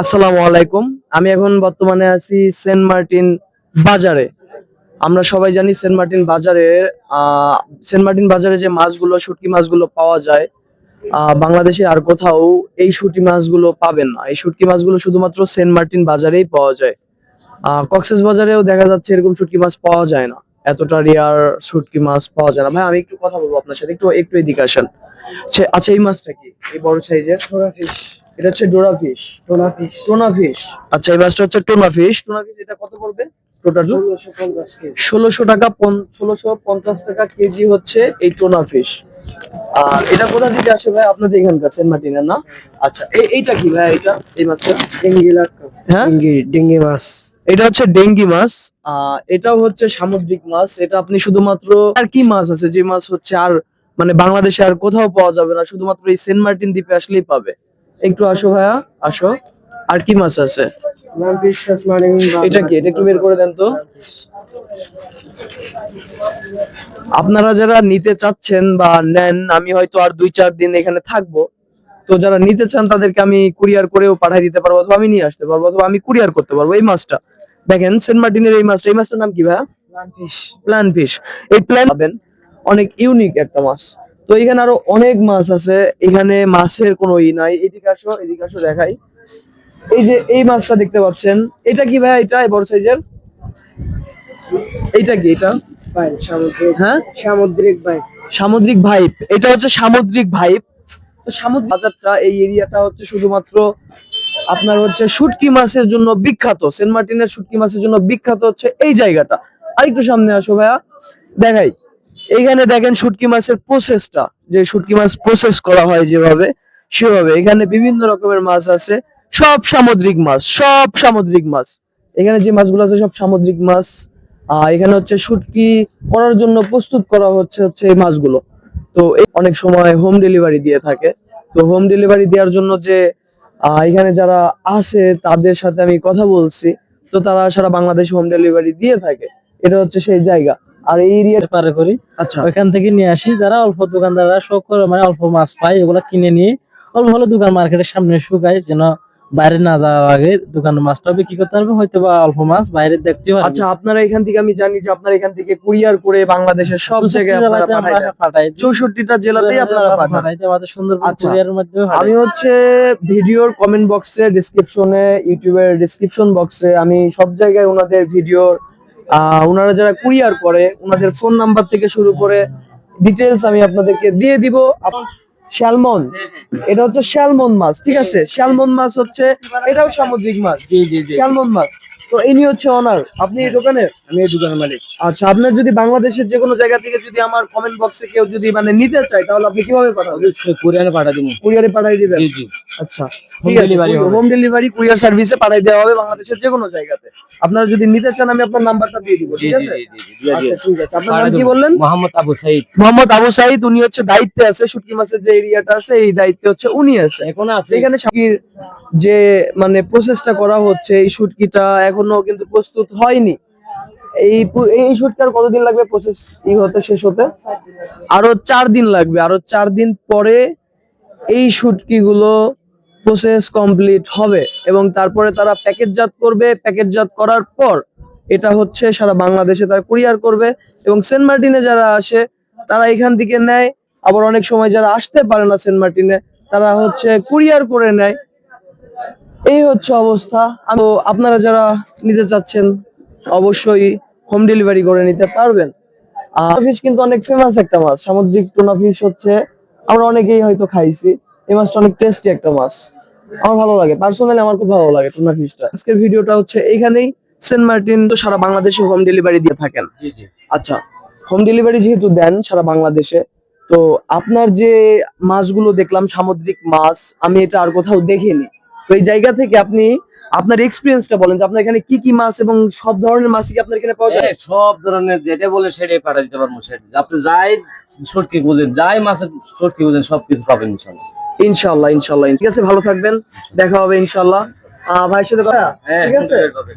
আসসালামু আলাইকুম। আমি এখন বর্তমানে আছি সেন্ট মার্টিন বাজারে। আমরা সবাই জানি সেন্ট মার্টিন বাজারে সেন্ট মার্টিন বাজারে যে মাছগুলো, শুটকি মাছগুলো পাওয়া যায় বাংলাদেশে আর কোথাও এই শুটকি মাছগুলো পাবেন না। এই শুটকি মাছগুলো শুধুমাত্র সেন্ট মার্টিন বাজারেই পাওয়া যায়। কক্সেস বাজারেও দেখা যাচ্ছে এরকম শুটকি মাছ পাওয়া যায় না। এতটা রিয়ার শুটকি মাছ পাওয়া যায় না। ভাই, আমি একটু কথা বলব আপনার সাথে। একটু একটু এদিকে আসেন। আচ্ছা- আচ্ছা এই মাছটা কি? এই বড় সাইজের? ফিশ এটা হচ্ছে ডোরা fish tuna fish tuna fish আচ্ছা এই মাছটা হচ্ছে টোনা ফিশ টোনা ফিশ এটা কত পড়বে? টোটাল ষোলোশো টাকা ষোলোশো পঞ্চাশ টাকা কেজি হচ্ছে এই টোনা ফিশ আর এটা কোথা থেকে আসে ভাই? আপনাদের এখানকার সেন্ট না? আচ্ছা এই এইটা কি ভাই? এটা এই মাছটা? ডেঙ্গি হ্যাঁ? ডেঙ্গি ডেঙ্গি মাছ। এটা হচ্ছে ডেঙ্গি মাছ। আহ এটাও হচ্ছে সামুদ্রিক মাছ। এটা আপনি শুধুমাত্র আর কি মাছ আছে? যে মাছ হচ্ছে আর মানে বাংলাদেশে আর কোথাও পাওয়া যাবে না শুধুমাত্র এই সেন্ট মার্টিন দ্বীপে আসলেই পাবে। একটু আসো ভাইয়া আসো। আর কি মাছ আছে? এটা কি? এটা একটু বের করে দেন তো? আপনারা যারা নিতে চাচ্ছেন বা নেন আমি হয়তো আর দুই চার দিন এখানে থাকব। তো যারা নিতে চান তাদেরকে আমি কুরিয়ার করেও পাঠিয়ে দিতে পারব অথবা আমি নিয়ে আসতে পারব অথবা আমি কুরিয়ার করতে পারব এই মাছটা। দেখেন সেন্ট মার্টিনের এই মাছটা এই মাছটার নাম কি ভাইয়া? নাম ফিশ প্ল্যান ফিশ এই প্ল্যান পাবেন অনেক ইউনিক একটা মাছ। তো এখানে আরও অনেক মাছ আছে এখানে মাছের কোনো ই নাই। এদিকে আসো এদিকে আসো দেখাই। এই যে এই মাছটা দেখতে পাচ্ছেন এটা কি ভাই এটা বড় সাইজের এইটা কি এটা? সামুদ্রিক হ্যাঁ? সামুদ্রিক ভাই। সামুদ্রিক ভাইপ। এটা হচ্ছে সামুদ্রিক ভাইপ। তো সামুদ্রিক বাজারটা এই এরিয়াটা হচ্ছে শুধুমাত্র আপনার হচ্ছে শুটকি মাছের জন্য বিখ্যাত। সেন্ট মার্টিনের শুটকি মাছের জন্য বিখ্যাত হচ্ছে এই জায়গাটা। আরেকটু সামনে আসো ভাইয়া দেখাই। এইখানে দেখেন শুটকি মাছের প্রসেসটা যে শুটকি মাছ প্রসেস করা হয় যেভাবে, সেভাবে। এখানে বিভিন্ন রকমের মাছ আছে। সব সামুদ্রিক মাছ, সব সামুদ্রিক মাছ। এখানে যে মাছগুলো আছে সব সামুদ্রিক মাছ। আর এখানে হচ্ছে শুটকি করার জন্য প্রস্তুত করা হচ্ছে হচ্ছে এই মাছগুলো। তো অনেক সময় হোম ডেলিভারি দিয়ে থাকে। তো হোম ডেলিভারি দেওয়ার জন্য যে এখানে যারা আসে তাদের সাথে আমি কথা বলছি। তো তারা সারা বাংলাদেশ হোম ডেলিভারি দিয়ে থাকে। এটা হচ্ছে সেই জায়গা। আর এই এরিয়া পারে করি। আচ্ছা। ওইখান থেকে নিয়ে আসি। যারা অল্প দোকানদাররা শখ করে মানে অল্প মাছ পায় এগুলো কিনে নিয়ে অল্প হলে দোকান মার্কেটের সামনে শুকায় যেন বাইরে না যাওয়ার আগে দোকানের মাছটা বিক্রি করতে পারবে। হয়তো বা অল্প মাছ বাইরে দেখতে পারবে। আচ্ছা আপনারা এখান থেকে আমি জানি যে আপনারা এখান থেকে কুরিয়ার করে বাংলাদেশের সব জায়গায় আপনারা দিই। চৌষট্টিটা জেলাতেই আপনারা দিই, আমাদের সুন্দর আচ্ছা। কুরিয়ারের মাধ্যমে আমি হচ্ছে ভিডিওর কমেন্ট বক্সে ডিসক্রিপশনে ইউটিউবের ডিসক্রিপশন বক্সে আমি সব জায়গায় ওনাদের ভিডিওর ওনারা যারা কুরিয়ার করে ওনাদের ফোন নাম্বার থেকে শুরু করে ডিটেলস আমি আপনাদেরকে দিয়ে দিব। শ্যালমন এটা হচ্ছে শ্যালমন মাছ ঠিক আছে? শ্যালমন মাছ হচ্ছে এটাও সামুদ্রিক মাছ। শ্যালমন জি জি। মাছ। তো ইনি হচ্ছে অনার আপনি এই দোকানের আমি এই দোকানের মালিক। আচ্ছা আপনার যদি বাংলাদেশের যে কোনো জায়গা থেকে যদি আমার কমেন্ট বক্সে কেউ যদি মানে নিতে চায় তাহলে আপনি কীভাবে পাঠাবেন? কুরিয়ারে পাঠা দিব। কুরিয়ারে পাঠিয়ে দিবেন? জি জি। আচ্ছা ঠিক আছে। হোম ডেলিভারি কুরিয়ার সার্ভিসে পাঠিয়ে দেওয়া হবে বাংলাদেশের যে কোনো জায়গাতে। আপনারা যদি নিতে চান আমি আপনার নাম্বারটা দিয়ে দিব ঠিক আছে? জি জি জি আচ্ছা ঠিক আছে। আপনার নাম কি বললেন? মোহাম্মদ আবু সাইদ। মোহাম্মদ আবু সাইদ উনি হচ্ছে দায়িত্বে আছে। শুটকি মাছের যে এরিয়াটা আছে এই দায়িত্বে হচ্ছে উনি আছে। এখন আছে। এখানে যে মানে প্রসেসটা করা হচ্ছে, এই শুটকিটা এখনও কিন্তু প্রস্তুত হয়নি। এই এই শুটকার কতদিন লাগবে প্রসেস ই হতে, শেষ হতে? আরও চার দিন লাগবে, আরও চার দিন পরে এই শুটকি গুলো প্রসেস কমপ্লিট হবে এবং তারপরে তারা প্যাকেটজাত করবে। প্যাকেটজাত করার পর এটা হচ্ছে সারা বাংলাদেশে তারা কুরিয়ার করবে এবং সেন্ট মার্টিনে যারা আসে, তারা এখান থেকে নেয়। আবার অনেক সময় যারা আসতে পারে না সেন্ট মার্টিনে, তারা হচ্ছে কুরিয়ার করে নেয়। এই হচ্ছে অবস্থা। তো আপনারা যারা নিতে চাচ্ছেন অবশ্যই হোম ডেলিভারি করে নিতে পারবেন। আর ফিশ কিন্তু অনেক ফেমাস একটা মাছ। সামুদ্রিক টুনা ফিশ হচ্ছে আমরা অনেকেই হয়তো খাইছি। এই মাছটা অনেক টেস্টি একটা মাছ। আমার ভালো লাগে। পার্সোনালি আমার খুব ভালো লাগে টুনা ফিশটা আজকের ভিডিওটা হচ্ছে এইখানেই। সেন্ট মার্টিন তো সারা বাংলাদেশে হোম ডেলিভারি দিয়ে থাকেন। আচ্ছা হোম ডেলিভারি যেহেতু দেন সারা বাংলাদেশে তো আপনার যে মাছগুলো দেখলাম সামুদ্রিক মাছ আমি এটা আর কোথাও দেখিনি। তো এই জায়গা থেকে আপনি আপনার এক্সপিরিয়েন্সটা বলেন যে আপনার এখানে কি কি মাছ এবং সব ধরনের মাছ কি আপনার এখানে পাওয়া যায়? হ্যাঁ, সব ধরনের যেটা বলে সেটাই পাঠা দিতে পারব সেটা আপনি যাই সটকি বুঝেন যাই মাছের সটকি বুঝেন সবকিছু পাবেন ইনশাল্লাহ। ইনশাল্লাহ ইনশাল্লাহ। ঠিক আছে ভালো থাকবেন। দেখা হবে ইনশাল্লাহ। আহ ভাইয়ের সাথে কথা হ্যাঁ ঠিক আছে? পাবেন